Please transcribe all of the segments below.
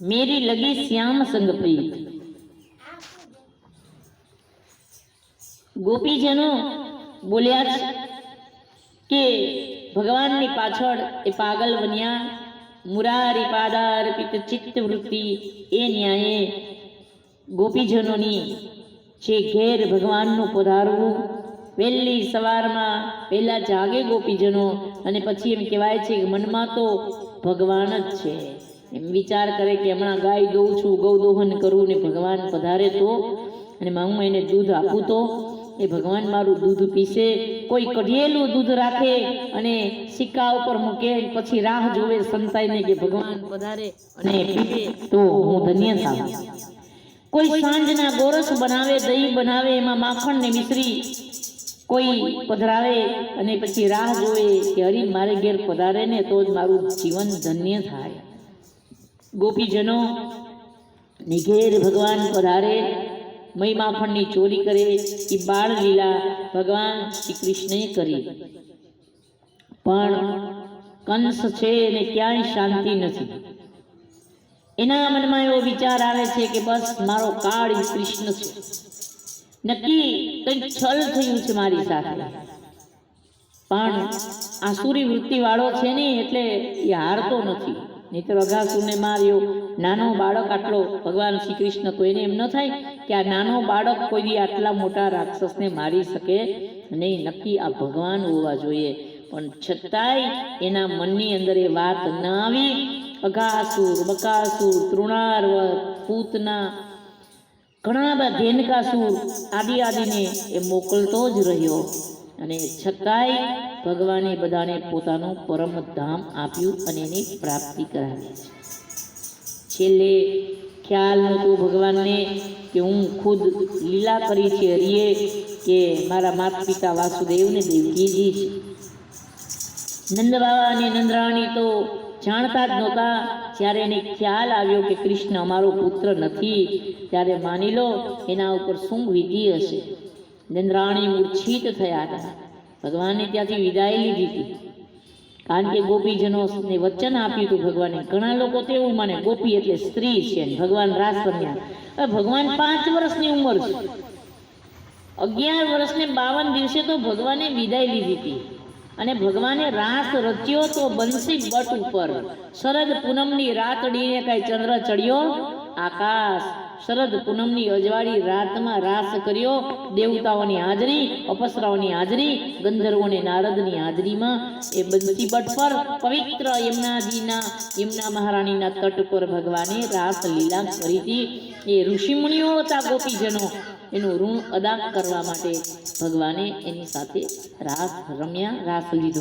मेरी लगी श्याम संग प्रीत ગોપીજનો બોલ્યા છે કે ભગવાનની પાછળ એ પાગલ બન્યા મુરારી પાદાર્પિત ચિત્ત વૃત્તિ એ ન્યાયે ગોપીજનોની જે ઘેર ભગવાનનું પધારવું વહેલી સવારમાં પહેલા જાગે ગોપીજનો અને પછી એમ કહેવાય છે કે મનમાં તો ભગવાન જ છે એમ વિચાર કરે કે હમણાં ગાય દઉં છું ગૌદોહન કરું ને ભગવાન પધારે તો, અને હું એને દૂધ આપું તો, એ ભગવાન મારું દૂધ પીશે, કોઈ કઢિયેલું દૂધ રાખે અને સિક્કા ઉપર મૂકે, પછી રાહ જોવે સંતાઈને કે ભગવાન પધારે અને પીવે, તો હું ધન્ય થાઉં. કોઈ સાંજના ગોરસ બનાવે, દહીં બનાવે, એમાં માખણ ને મિશ્રી કોઈ પધરાવે અને પછી રાહ જોવે કે હરી મારે ઘેર પધારે ને, તો જ મારું જીવન ધન્ય થાય. ગોપીજનો ની ઘેર ભગવાન પધારે મય ચોરી કરે એ બાળ લીલા ભગવાન શ્રી કૃષ્ણએ કરી. પણ કંસ છે ને ક્યાંય શાંતિ નથી. એના મનમાં એવો વિચાર આવે છે કે બસ મારો કાળ એ કૃષ્ણ છે. નક્કી કંઈક છલ થયું છે મારી સાથે. પણ આસુરી વૃત્તિ વાળો છે ને એટલે એ હારતો નથી. નહીતર અઘાસુરને માર્યો. નાનો બાળક આટલો, ભગવાન શ્રી કૃષ્ણ તો એને એમ ન થાય કે આ નાનો બાળક કોઈ આટલા મોટા રાક્ષસને મારી શકે નહીં નક્કી આ ભગવાન હોવા જોઈએ. પણ છતાંય એના મનની અંદર એ વાત ન આવી. અઘાસુર બકાસુર તૃણાર્વ પૂતના, ઘણા બધા ધેનકાસુર આદિ આદિને એ મોકલતો જ રહ્યો. અને છતાંય ભગવાને બધાને પોતાનું પરમ ધામ આપ્યું અને એની પ્રાપ્તિ કરાવી. છેલ્લે ખ્યાલ નહોતો ભગવાનને કે હું ખુદ લીલા કરી છે હરિએ કે મારા માતા પિતા વાસુદેવને દેવકીજી છે. નંદ બાબા અને નંદરાણી તો જાણતા જ નહોતા. જ્યારે એને ખ્યાલ આવ્યો કે કૃષ્ણ અમારો પુત્ર નથી, ત્યારે માની લો એના ઉપર શું વિધિ હશે? નંદરાણી મૂર્છિત થયા હતા. ભગવાને ત્યાંથી વિદાય લીધી હતી. કારણ કે ગોપીજનોને વચન આપ્યું હતું ભગવાને. ઘણા લોકો તો એવું માને, ગોપી એટલે સ્ત્રી છે ભગવાન રાસ રમ્યા. ભગવાન પાંચ વર્ષની ઉંમર છે. અગિયાર વર્ષને બાવન દિવસે તો ભગવાને વિદાય લીધી હતી. અને ભગવાને રાસ રચ્યો તો બંસી બટ ઉપર. શરદ પૂનમની રાતડીને કાંઈ ચંદ્ર ચડ્યો? આકાશ. શરદ પૂનમની અજવાળી રાતમાં રાસ કર્યો. દેવતાઓની હાજરી, અપસરાઓની હાજરી, ગંધર્વોને નારદની હાજરીમાં. એ બંસી બટ પર પવિત્ર યમુનાજીના, યમુના મહારાણીના તટ પર ભગવાને રાસ લીલા કરી હતી. એ ઋષિમુનિઓ હતા ગોપીજનો. એનું ઋણ અદા કરવા માટે ભગવાને એની સાથે રાસ રમ્યા, રાસ લીધો.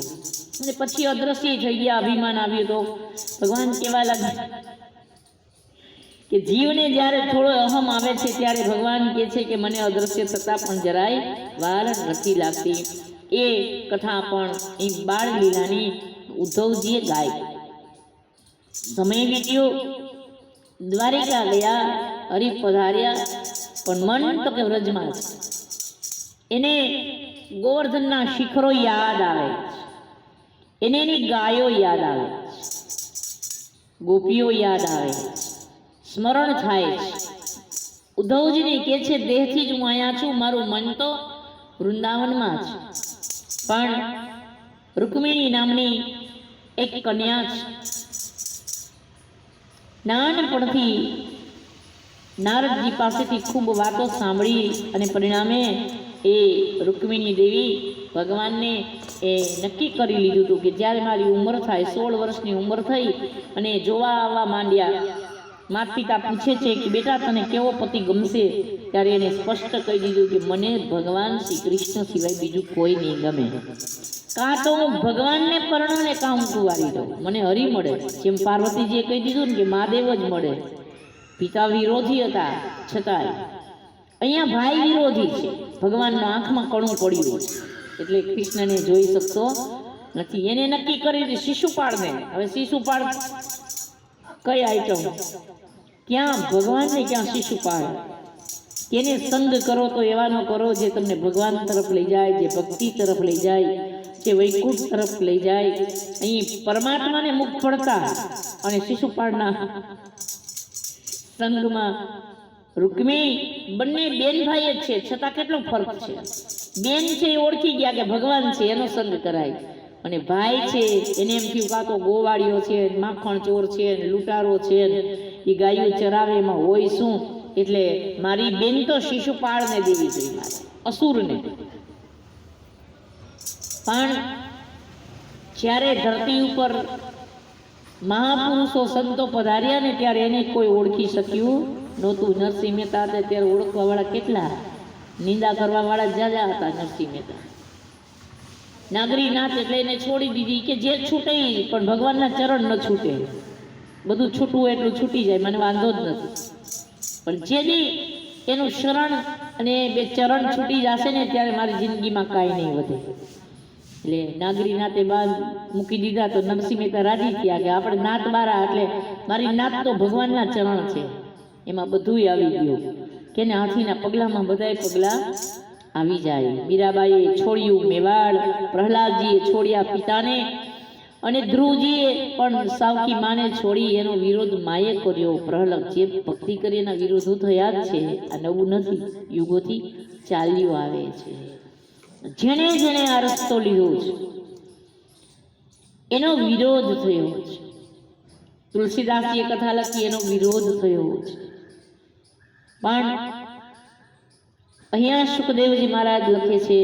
અને પછી અદ્રશ્ય થઈ ગયા અભિમાન આવ્યું તો ભગવાન કેવા લાગ્યા? કે જીવને જ્યારે થોડો અહમ આવે છે, ત્યારે ભગવાન કહે છે કે મને અદ્રશ્ય થતાં પણ જરાય વાર નથી લાગતી. એ કથા પણ એ બાળ લીલાની ઉદ્ધવજીએ ગાય સમય વીત્યો, દ્વારિકા ગયા, હરિ પધાર્યા, પણ મન તો કે વ્રજમાં છે એને ગોવર્ધનના શિખરો યાદ આવે. એને એની ગાયો યાદ આવે. ગોપીઓ યાદ આવે. સ્મરણ થાય ઉદ્ધવજીને કહે છે, દેહથી જ હું અહીંયા છું, મારું મન તો વૃંદાવનમાં છે પણ રૂકમિણી નામની એક કન્યા છે નાનપણથી નારદજી પાસેથી ખૂબ વાતો સાંભળી અને પરિણામે એ રૂકમિણી દેવી ભગવાનને એ નક્કી કરી લીધું હતું કે જ્યારે મારી ઉંમર થાય, સોળ વર્ષની ઉંમર થઈ અને જોવા આવવા માંડ્યા માતા પિતા પૂછે છે કે બેટા, તને કેવો પતિ ગમશે? ત્યારે એને સ્પષ્ટ કહી દીધું કે મને ભગવાન શ્રી કૃષ્ણ સિવાય બીજું કોઈ નહીં ગમે. કાં તો હું ભગવાનને પરણો ને કાં કુંવારી દઉં. મને હરી મળે. જેમ પાર્વતીજીએ કહી દીધું ને કે મહાદેવ જ મળે. પિતા વિરોધી હતા. છતાંય અહીંયા ભાઈ વિરોધી છે. ભગવાનના આંખમાં કણું પડ્યું એટલે કૃષ્ણને જોઈ શકતો નથી. એને નક્કી કરી શિશુપાળને. હવે શિશુપાળ કઈ આઈટમ ક્યાં ભગવાન ને ક્યાં શિશુપાળ કેને સંગ કરો તો એવાનો કરો જે તમને ભગવાન તરફ લઈ જાય, જે ભક્તિ તરફ લઈ જાય, જે વૈકુંઠ તરફ લઈ જાય. અહીં પરમાત્માને મુખ પડતા અને શિશુપાળના સંગમાં રૂકમી બંને બેન ભાઈ જ છે, છતાં કેટલો ફરક છે? બેન છે એ ઓળખી ગયા કે ભગવાન છે, એનો સંગ કરાય. અને ભાઈ છે, એને એમ થયું કાં ગોવાળીઓ છે માખણ ચોર છે લૂંટારો છે એ ગાયો ચરાવે, એમાં હોય શું? એટલે મારી બેન તો શિશુપાળને દેવી જોઈએ મારે, અસુરને. પણ જ્યારે ધરતી ઉપર મહાપુરુષો સંતો પધાર્યા ને ત્યારે એને કોઈ ઓળખી શક્યું નહોતું. નરસિંહ મહેતા હતા ત્યારે ઓળખવા વાળા કેટલા? નિંદા કરવા વાળા જાજા હતા નરસિંહ મહેતા. નાગરી નાથ એટલે એને છોડી દીધી કે જે છૂટે પણ ભગવાનના ચરણ ન છૂટે. બધું છૂટવું એટલું છૂટી જાય, મને વાંધો જ નથી. પણ જે બી એનું શરણ અને બે ચરણ છૂટી જશે ને, ત્યારે મારી જિંદગીમાં કાંઈ નહીં વધે. એટલે નાગરી નાતે બાદ મૂકી દીધા તો નરસિંહ મહેતા રાજી થયા કે આપણે નાત બારા, એટલે મારી નાત તો ભગવાનના ચરણ છે. એમાં બધુંય આવી ગયું. કે હાથીના પગલામાં બધાય પગલા આવી જાય. મીરાબાઈએ છોડ્યું. મેવાડ પ્રહલાદજીએ છોડ્યા પિતાને અને ધ્રુવજીએ પણ સાવકી માને છોડી એનો વિરોધ માએ કર્યો. પ્રહલાદ જે ભક્તિ કરી એના વિરોધો થયા જ છે. આ નવું નથી. યુગોથી ચાલ્યું આવે છે. જેણે જેણે આ રસ્તો લીધો છે, એનો વિરોધ થયો છે. તુલસીદાસજીએ કથા લખી, એનો વિરોધ થયો છે. પણ અહીંયા સુખદેવજી મહારાજ લખે છે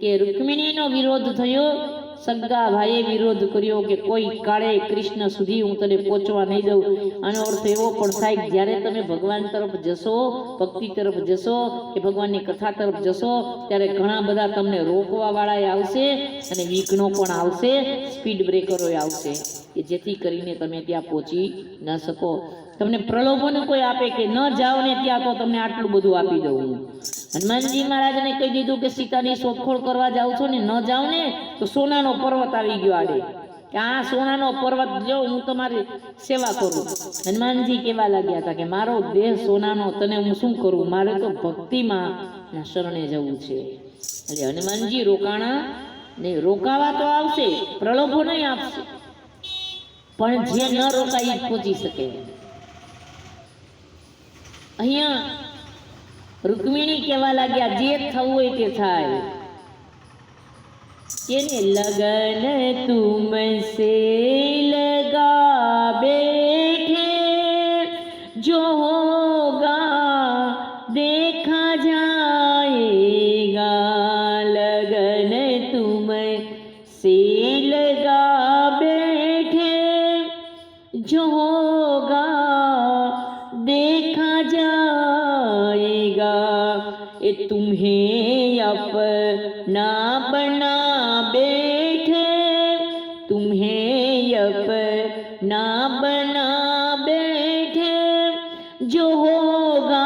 કે રુક્મિણીનો વિરોધ થયો સગા ભાઈએ વિરોધ કર્યો કે કોઈ કાળે કૃષ્ણ સુધી હું તને પહોંચવા નહીં દઉં. આનો અર્થ એવો પણ થાય જ્યારે તમે ભગવાન તરફ જશો, ભક્તિ તરફ જશો, કે ભગવાનની કથા તરફ જશો, ત્યારે ઘણા બધા તમને રોકવા વાળા આવશે અને વિઘ્નો પણ આવશે, સ્પીડ બ્રેકરોએ આવશે, કે જેથી કરીને તમે ત્યાં પહોંચી ન શકો. તમને પ્રલોભન કોઈ આપે કે ન જાઓ ને ત્યાં તો તમને આટલું બધું આપી દઉં હનુમાનજી મહારાજને કહી દીધું કે સીતાની શોધખોળ કરવા જાઓ છો ને ન જાઓ ને, તો સોનાનો પર્વત આવી ગયો આડે. કે આ સોનાનો પર્વત જો હું તમારી સેવા કરું. હનુમાનજી કેવા લાગ્યા હતા કે મારો દેહ સોનાનો, તને હું શું કરું? મારે તો ભક્તિમાં શરણે જવું છે. એટલે હનુમાનજી રોકાણા ને રોકાવા તો આવશે, પ્રલોભો નહીં આપશે. પણ જે ન રોકાય એ પહોંચી શકે. અહીંયા રૂકમિણી કહેવા લાગ્યા જે થવું હોય તે થાય. કેને લગન તુમસે ये तुम्हें अपना बना बैठे तुम्हें अपना बना बैठे जो होगा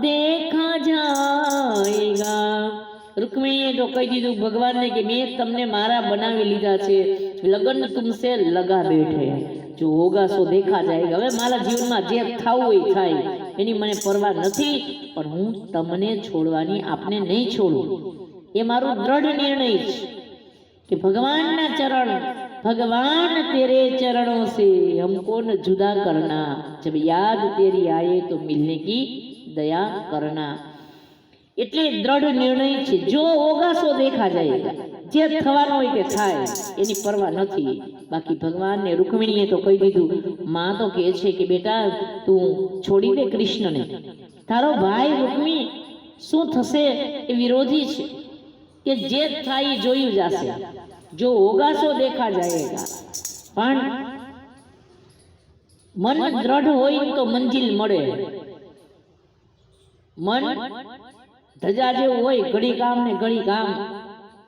देखा जाएगा રૂકમિણીએ તો કહી દીધું ભગવાનને કે મેં તમને મારા બનાવી લીધા છે લગન તુમસે લગા બેઠે જો ઓગાસો દેખા જાય હવે મારા જીવનમાં જે થવું હોય થાય, એની મને પરવા નથી, પણ હું તમને છોડવાની આપને નહીં છોડું. એ મારો દ્રઢ નિર્ણય છે કે ભગવાનના ચરણ, ભગવાન તેરે ચરણો સે હમકો ન જુદા કરના? જબ યાદ તેરી આયે તો મિલને કી દયા કરના. એટલે દ્રઢ નિર્ણય છે. જો ઓગાસો દેખા જાય જે થવાનું હોય તે થાય, એની પરવા નથી. બાકી ભગવાનને રૂકમિણીએ તો કહી દીધું, માં તો કહે છે કે, બેટા, તું છોડી દે કૃષ્ણને. તારો ભાઈ રૂકમી શું થશે એ વિરોધી છે. કે જે થાય જોયું જશે. જો ઓગાસો દેખા જાયેગા. પણ મન દ્રઢ હોય તો મંજિલ મળે. મન ધજા જેવું હોય, ઘડી કામ ને ઘડી કામ.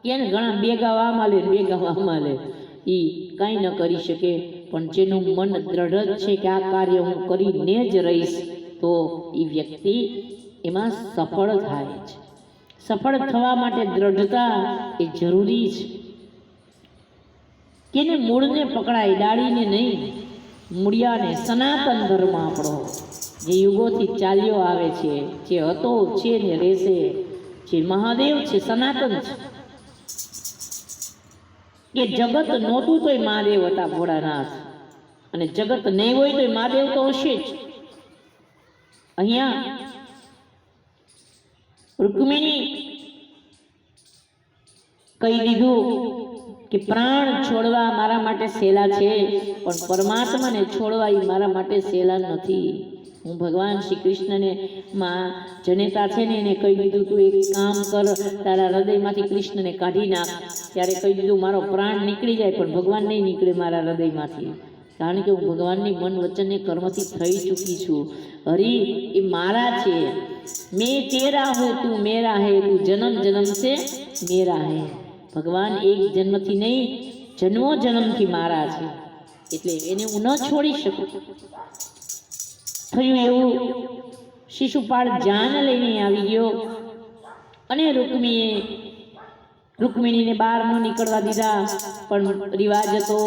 એને ઘણા ભેગા આમાં બેગા આમાં ઈ કાંઈ ન કરી શકે, પણ જેનું મન દ્રઢ છે કે આ કાર્ય હું કરીને જ રહીશ, તો એ વ્યક્તિ એમાં સફળ થાય છે સફળ થવા માટે દ્રઢતા એ જરૂરી છે કેને મૂળને પકડાય, ડાળીને નહીં, મૂળિયાને સનાતન ધર્મ આપણો. જે યુગોથી ચાલ્યો આવે છે, જે હતો, છે ને રહેશે, જે મહાદેવ છે, સનાતન છે કે જગત નહોતું તોય મહાદેવ હતા ભોળાનાથ. અને જગત નહીં હોય તોય મહાદેવ તો હશે જ. અહીંયા રૂકમિણી કહી દીધું કે પ્રાણ છોડવા મારા માટે સહેલા છે, પણ પરમાત્માને છોડવા એ મારા માટે સહેલા નથી. હું ભગવાન શ્રી કૃષ્ણને માં જનેતા છે ને એને કહી દીધું, તું એક કામ કર, તારા હૃદયમાંથી કૃષ્ણને કાઢી નાખ. ત્યારે કહી દીધું, મારો પ્રાણ નીકળી જાય, પણ ભગવાન નહીં નીકળે મારા હૃદયમાંથી. કારણ કે હું ભગવાનની મન વચનને કર્મથી થઈ ચૂકી છું. હરિ, એ મારા છે. મેં તેરા હું, તું મેરા હે, તું જન્મ જન્મ છે મેરા હે. ભગવાન એક જન્મથી નહીં, જન્મો જન્મથી મારા છે. એટલે એને હું ન છોડી શકું. થયું એવું? શિશુપાળ જાન લઈને આવી ગયો અને રૂકમીએ, રૂકમિણીને બહાર ન નીકળવા દીધા. પણ રિવાજ હતો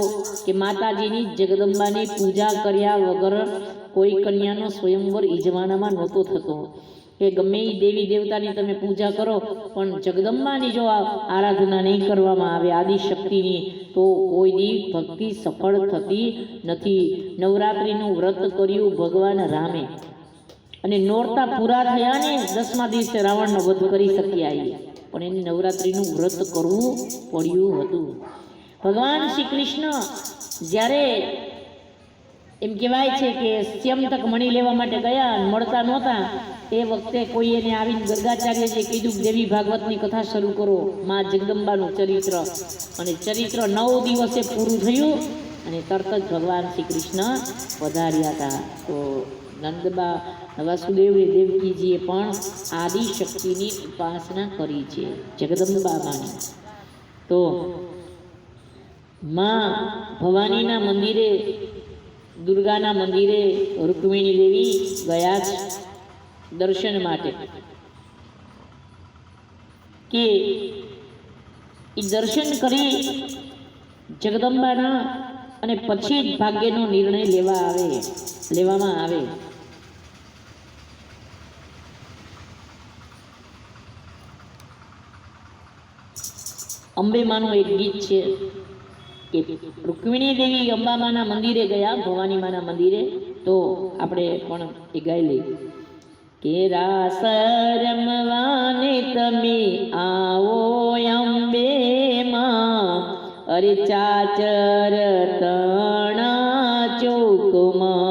કે માતાજીની જગદંબાની પૂજા કર્યા વગર કોઈ કન્યાનો સ્વયંવર ઈજવાનામાં નહોતો થતો. કે ગમે એ દેવી દેવતાની તમે પૂજા કરો, પણ જગદંબાની જો આરાધના નહીં કરવામાં આવે, આદિશક્તિની તો કોઈ દી ભક્તિ સફળ થતી નથી. નવરાત્રિનું વ્રત કર્યું ભગવાન રામે. અને નોરતા પૂરા થયા ને દસમા દિવસે રાવણનો વધ કરી શક્યા એ. પણ એને નવરાત્રિનું વ્રત કરવું પડ્યું હતું. ભગવાન શ્રી કૃષ્ણ જ્યારે એમ કહેવાય છે કે સ્યમ તક મણી લેવા માટે ગયા મળતા નહોતા. એ વખતે કોઈ એને આવીને ગર્ગાચાર્યજીએ કીધું દેવી ભાગવતની કથા શરૂ કરો, મા જગદંબાનું ચરિત્ર. અને ચરિત્ર નવ દિવસે પૂરું થયું અને તરત જ ભગવાન શ્રી કૃષ્ણ પધાર્યા હતા. તો નંદબા વાસુદેવ દેવકીજીએ પણ આદિ શક્તિની ઉપાસના કરી છે. જગદંબા માની. તો માં ભવાનીના મંદિરે દુર્ગાના મંદિરે રૂકમિણી દેવી ગયા છે દર્શન માટે. કે એ દર્શન કરી જગદંબાના અને પછી જ ભાગ્યનો નિર્ણય લેવા આવે, લેવામાં આવે. અંબેમાનું એક ગીત છે. કે રૂકમિણી દેવી અંબામાના મંદિરે ગયા, ભવાની માના મંદિરે. તો આપણે પણ એ ગાઈ લઈએ. કે રાસ તમે આવો અંબે માં અરે ચાચર તણા ચોકમાં.